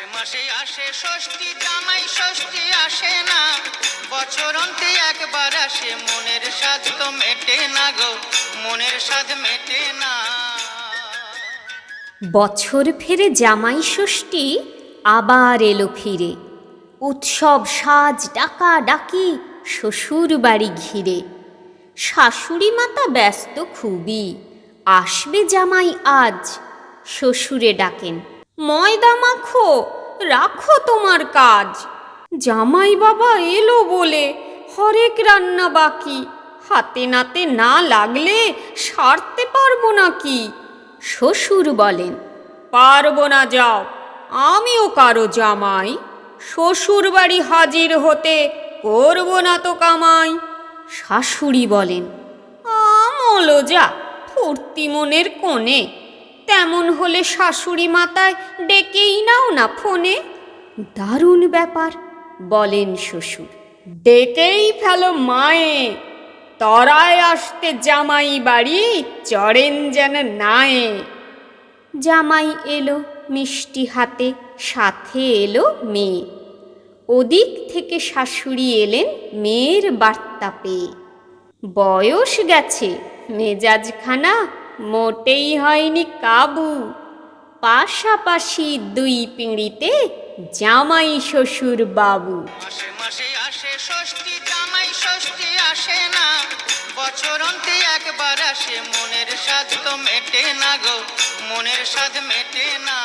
মাসে মাসে আসে ষষ্ঠী, জামাই ষষ্ঠী আসে না। বছর অন্তে একবার আসে, মনের তো মেটে না গো, মনের মেটে না। বছর ফেরে জামাই ষষ্ঠী আবার এলো ফিরে। উৎসব সাজ, ডাকা ডাকি শ্বশুর বাড়ি ঘিরে। শাশুড়ি মাতা ব্যস্ত খুবই, আসবে জামাই আজ, শ্বশুরে ডাকেন। ময়দা মাখো রাখো তোমার কাজ। জামাই বাবা এলো বলে, হরেক রান্না বাকি। হাতে নাতে না লাগলে সারতে পারব নাকি? শ্বশুর বলেন, পারব না যাও, আমিও কারও জামাই। শ্বশুর বাড়ি হাজির হতে করব না তো কামাই। শাশুড়ি বলেন, আমলো যা, ফুর্তি মনের কোণে তেমন হলে শাশুড়ি মাতায় ডেকেই নাও না ফোনে। দারুণ ব্যাপার বলেন শ্বশুর। ডেকেই ফেলো মায়ে তরায় আসতে জামাই বাড়ি চড়েন যেন নায়ে। জামাই এলো মিষ্টি হাতে সাথে এলো মেয়ে। ওদিক থেকে শাশুড়ি এলেন মেয়ের বার্তা পেয়ে। বয়স গেছে মেজাজখানা মোটেই হয়নি কাবু। পাশাপাশি দুই পিঁড়িতে জামাই শ্বশুর বাবু। মাসে মাসে আসে ষষ্ঠী, জামাই ষষ্ঠী আসে না। বছর অন্তে একবার আসে, মনের সাধ তো মেটে না গো। মনের সাধ মেটে না।